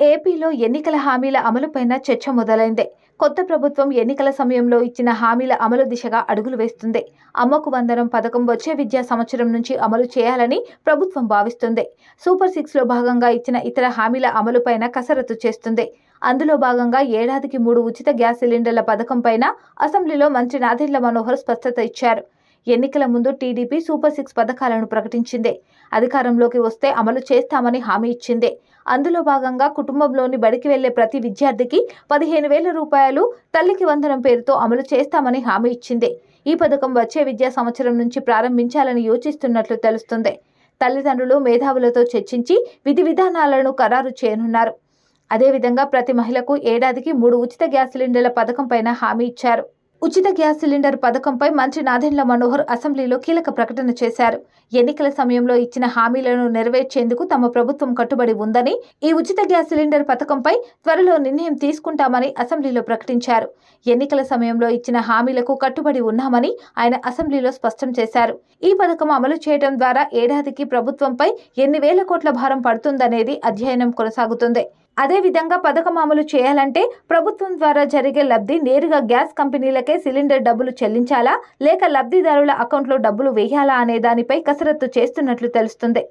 ఏపీలో ఎన్నికల హామీల అమలుపైన చర్చ మొదలైంది. కొత్త ప్రభుత్వం ఎన్నికల సమయంలో ఇచ్చిన హామీల అమలు దిశగా అడుగులు వేస్తుంది. అమ్మకు వందనం పథకం వచ్చే విద్యా సంవత్సరం నుంచి అమలు చేయాలని ప్రభుత్వం భావిస్తుంది. సూపర్ సిక్స్లో భాగంగా ఇచ్చిన ఇతర హామీల అమలుపైన కసరత్తు చేస్తుంది. అందులో భాగంగా ఏడాదికి మూడు ఉచిత గ్యాస్ సిలిండర్ల పథకం పైన అసెంబ్లీలో మంత్రి నాదెండ్ల మనోహర్ స్పష్టత ఇచ్చారు. ఎన్నికల ముందు టీడీపీ సూపర్ సిక్స్ పథకాలను ప్రకటించింది. అధికారంలోకి వస్తే అమలు చేస్తామని హామీ ఇచ్చింది. అందులో భాగంగా కుటుంబంలోని బడికి వెళ్ళే ప్రతి విద్యార్థికి పదిహేను వేల రూపాయలు తల్లికి వందనం పేరుతో అమలు చేస్తామని హామీ ఇచ్చింది. ఈ పథకం వచ్చే విద్యా సంవత్సరం నుంచి ప్రారంభించాలని యోచిస్తున్నట్లు తెలుస్తుంది. తల్లిదండ్రులు మేధావులతో చర్చించి విధి విధానాలను ఖరారు చేయనున్నారు. అదేవిధంగా ప్రతి మహిళకు ఏడాదికి మూడు ఉచిత గ్యాస్ సిలిండర్ల పథకం పైన హామీ ఇచ్చారు. ఉచిత గ్యాస్ సిలిండర్ పథకంపై మంత్రి నాదెండ్ల మనోహర్ అసెంబ్లీలో కీలక ప్రకటన చేశారు. ఎన్నికల సమయంలో ఇచ్చిన హామీలను నెరవేర్చేందుకు తమ ప్రభుత్వం కట్టుబడి ఉందని ఈ ఉచిత గ్యాస్ సిలిండర్ పథకంపై త్వరలో నిర్ణయం తీసుకుంటామని అసెంబ్లీలో ప్రకటించారు. ఎన్నికల సమయంలో ఇచ్చిన హామీలకు కట్టుబడి ఉన్నామని ఆయన అసెంబ్లీలో స్పష్టం చేశారు. ఈ పథకం అమలు చేయడం ద్వారా ఏడాదికి ప్రభుత్వంపై ఎన్ని వేల కోట్ల భారం పడుతుందనేది అధ్యయనం కొనసాగుతుంది. అదేవిధంగా పథకం అమలు చేయాలంటే ప్రభుత్వం ద్వారా జరిగే లబ్ధి నేరుగా గ్యాస్ కంపెనీలకే సిలిండర్ డబ్బులు చెల్లించాలా? లేక లబ్ధిదారుల అకౌంట్లో డబ్బులు వేయాలా అనే దానిపై కసరత్తు చేస్తున్నట్లు తెలుస్తుంది.